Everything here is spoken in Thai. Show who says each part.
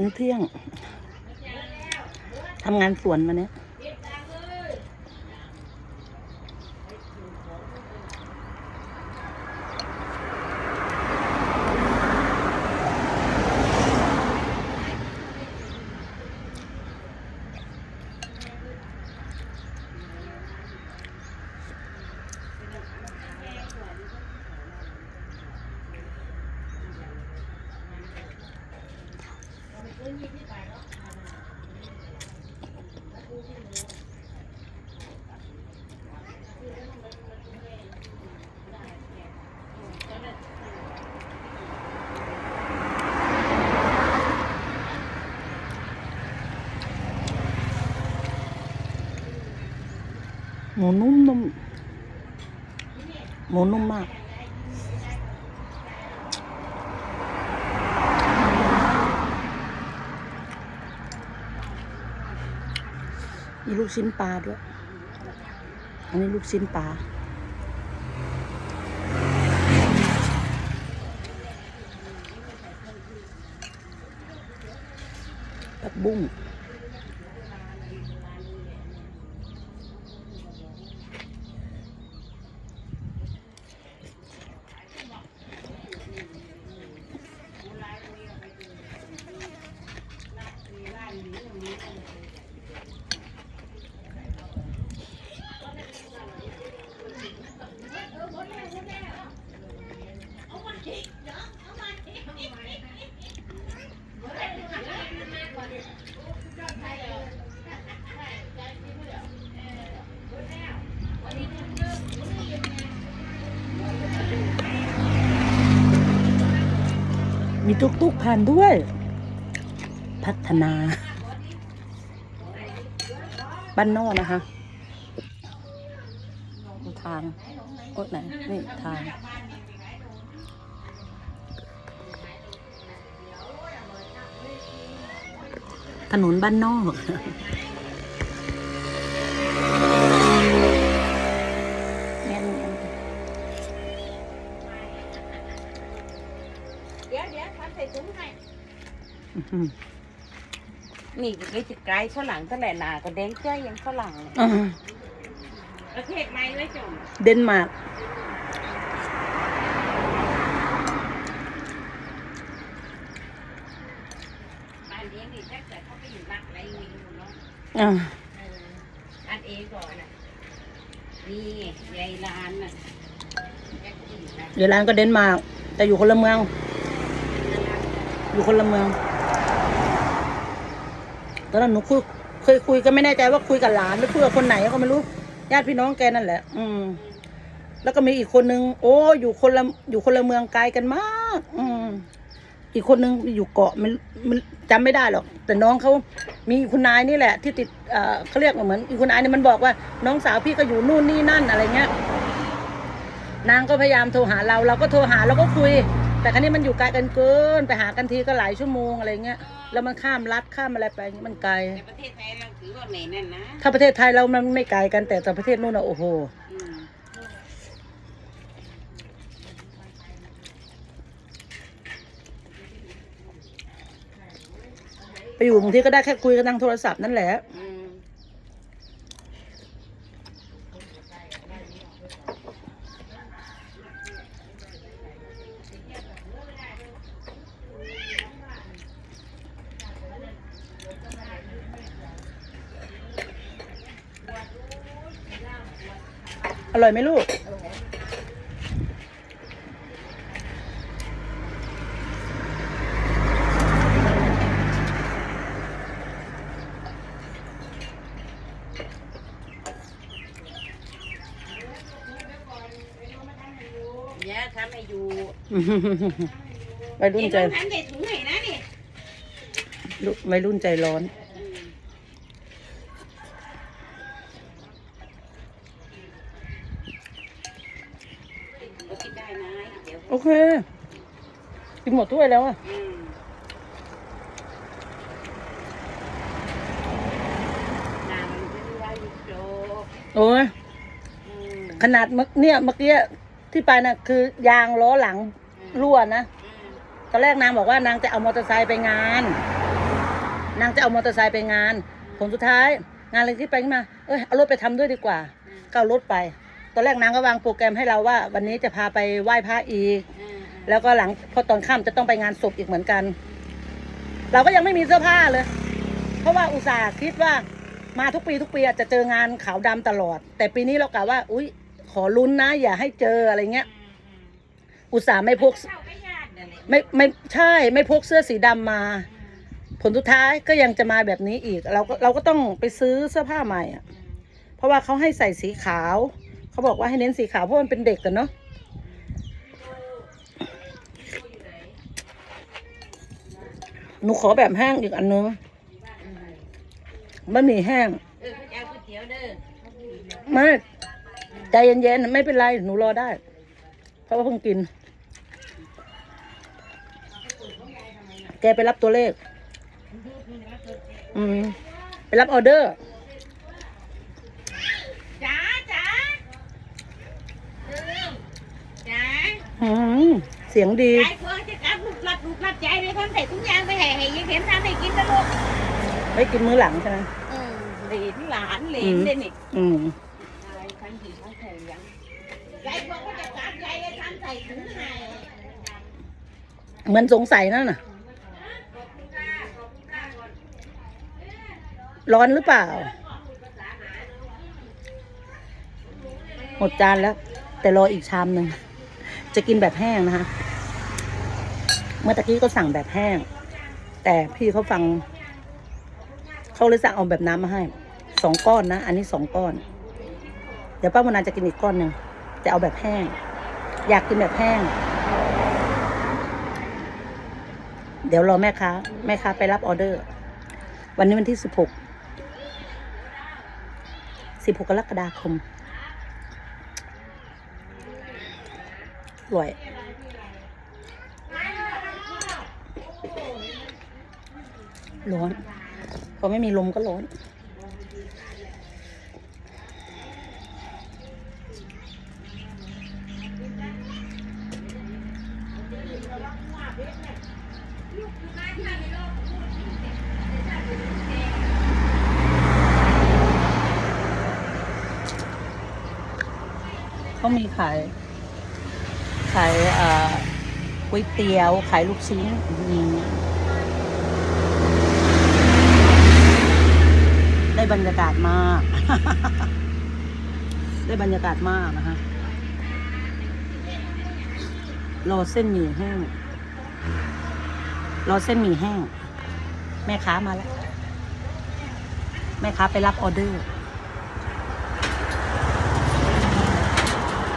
Speaker 1: มื้อเที่ยงทำงานสวนมาเนี้ย หมูนุ่มนุ่มหมูนุ่มมาก มีลูกชิ้นปลาด้วย อันนี้ลูกชิ้นปลา ผักบุ้ง มีตุกตุกๆผ่านด้วย พัฒนา บ้านนอกนะคะ ทางโอ๊ยไหน นี่ ทาง ถนนบ้านนอกแน่น
Speaker 2: เดี๋ยวเดี๋ยวทำใส่ถุงให้
Speaker 1: ๆอื้อหือ
Speaker 2: นี่ก็จะไกลฝรั่งตั้งแต่หนาก็แดงเจ้ยยังฝรั่งเลย
Speaker 1: อ่า
Speaker 2: ประเทศไหนไว้จง
Speaker 1: เดนมาร์ก
Speaker 2: เองนี่ถ้าเกิดเขาไปอยู่รักไรมีอยู่เนาะ
Speaker 1: อ่า
Speaker 2: เอออันเองก่อนน่ะนี่ยายลานน่ะแจ็คกี้นะ
Speaker 1: เดี๋ยวร้านก็เดนมาร์กแต่อยู่คนละเมือง อยู่คนละเมือง ตอนนั้นหนูคุยเคยคุยก็ไม่แน่ใจว่าคุยกับหลานหรือคุยกับคนไหนก็ไม่รู้ ญาติพี่น้องแกนั่นแหละ อืม แล้วก็มีอีกคนนึง โอ้ อยู่คนละอยู่คนละเมืองไกลกันมาก อืม อีกคนนึงอยู่เกาะมันมันจำไม่ได้หรอก แต่น้องเขามีคุณนายนี่แหละ ที่ติดเอ่อเขาเรียกว่าเหมือนอีกคุณนายนี่มันบอกว่า น้องสาวพี่ก็อยู่นู่นนี่นั่นอะไรเงี้ยนางก็พยายามโทรหาเรา เราก็โทรหาเราก็คุย แต่ครั้นี้มันอยู่ไกลกันเกิน ไปหากันทีก็หลายชั่วโมงอะไรเงี้ยแล้วมันข้ามรัฐข้ามอะไรไปอย่างเงี้ยมันไกล
Speaker 2: ในประเทศไทยเราถือว่าเหม็นนั่นนะ
Speaker 1: ถ้าประเทศไทยเรามันไม่ไกลกันแต่แต่ประเทศนู้นอะโอ้โห
Speaker 2: อื
Speaker 1: ไปอยู่บางทีก็ได้แค่คุยกันทางโทรศัพท์นั่นแหละ
Speaker 2: อืม
Speaker 1: อร่อยไหมลูก
Speaker 2: ดี๋ยวทำให้อยู่
Speaker 1: วัยรุ่นใจ
Speaker 2: เดี๋ยวทำใส่ถุงให้นะนี่
Speaker 1: วัยรุ่นใจร้อน
Speaker 2: อืมก็คิดได้นะเดี๋ยว
Speaker 1: โอเค กินหมดถ้วยแล้วอะ
Speaker 2: อืมน้ำมันจะไหลโจ
Speaker 1: โอ้ย
Speaker 2: อืม
Speaker 1: ขนาดเมื่อเนี่ยเมื่อกี้ ที่ไปน่ะคือยางล้อหลังรั่วนะ
Speaker 2: อืม
Speaker 1: ตอนแรกนางบอกว่านางจะเอามอเตอร์ไซค์ไปงาน
Speaker 2: อา
Speaker 1: งจะเอามอเตอร์ไซค์ไปงาน ผลสุดท้าย งานอะไรที่ไปขึ้นมา เอ้ยเอารถไปทำด้วยดีกว่าก็เอารถไป ตอนแรกนางก็วางโปรแกรมให้เราว่า วันนี้จะพาไปไหว้พระอีก แล้วก็หลังพอตอนค่ำจะต้องไปงานศพอีกเหมือนกัน เราก็ยังไม่มีเสื้อผ้าเลย เพราะว่าอุตส่าห์คิดว่ามาทุกปีทุกปีอาจจะเจองานขาวดำตลอด แต่ปีนี้เรากะว่า อุ้ยข อลุ้นนะ อย่าให้เจออะไรเงี้ย อุตส่าห์ไม่พก
Speaker 2: เข้าไปญาตินั่นแหละ
Speaker 1: ไม่ไม่ใช่ไม่พกเสื้อสีดำมา ผลสุดท้ายก็ยังจะมาแบบนี้อีก เราก็เราก็ต้องไปซื้อเสื้อผ้าใหม่อะเพราะว่าเขาให้ใส่สีขาว เขาบอกว่าให้เน้นสีขาวเพราะมันเป็นเด็กกันเนาะหนูขอแบบแห้งอีกอันนึงบะหมี่แห้ง
Speaker 2: เออเขาจะเอาก๋วยเตี๋ยวเด้อ
Speaker 1: ไม่ ใจเย็นๆไม่เป็นไร หนูรอได้ เพราะว่าเพิ่งกิน แกไปรับตัวเลข อืม ไปรับออเดอร์
Speaker 2: จ้าจ้าเออจ้า
Speaker 1: อืมเสียงดี
Speaker 2: ยายเพื่อจะกลับลูกหลับลูกหลับใจในคนใส่ทุกอย่างไปให้ให้ยายเข็มทำให้กินนะลูก
Speaker 1: ไม่กินมื้อหลังใช่ไหม
Speaker 2: เออเหลนหลานเหล
Speaker 1: อื
Speaker 2: น
Speaker 1: ม
Speaker 2: เลยนี่
Speaker 1: อืม
Speaker 2: เห
Speaker 1: มือนสงสัยนั่นน่ะ ร้อนหรือเปล่า หมดจานแล้ว แต่รออีกชามหนึ่ง จะกินแบบแห้งนะคะ เมื่อตะกี้ก็สั่งแบบแห้ง แต่พี่เขาฟัง เขาเลยสั่งเอาแบบน้ำมาให้ สองก้อนนะ อันนี้สองก้อน เดี๋ยวป้ามนาจะกินอีกก้อนหนึ่ง จะเอาแบบแห้ง อยากกินแบบแห้ง เดี๋ยวรอแม่ค้า แม่ค้าไปรับออเดอร์ วันนี้วันที่สิบหกสิบหกกรกฎาคมอร่อยร้อน พอไม่มีลมก็ร้อน เขามีขาย ขายก๋วยเตี๋ยว ขายลูกชิ้นได้บรรยากาศมาก ได้บรรยากาศมากนะคะ รอเส้นหมี่แห้ง รอเส้นหมี่แห้ง แม่ค้ามาแล้ว แม่ค้าไปรับออเดอร์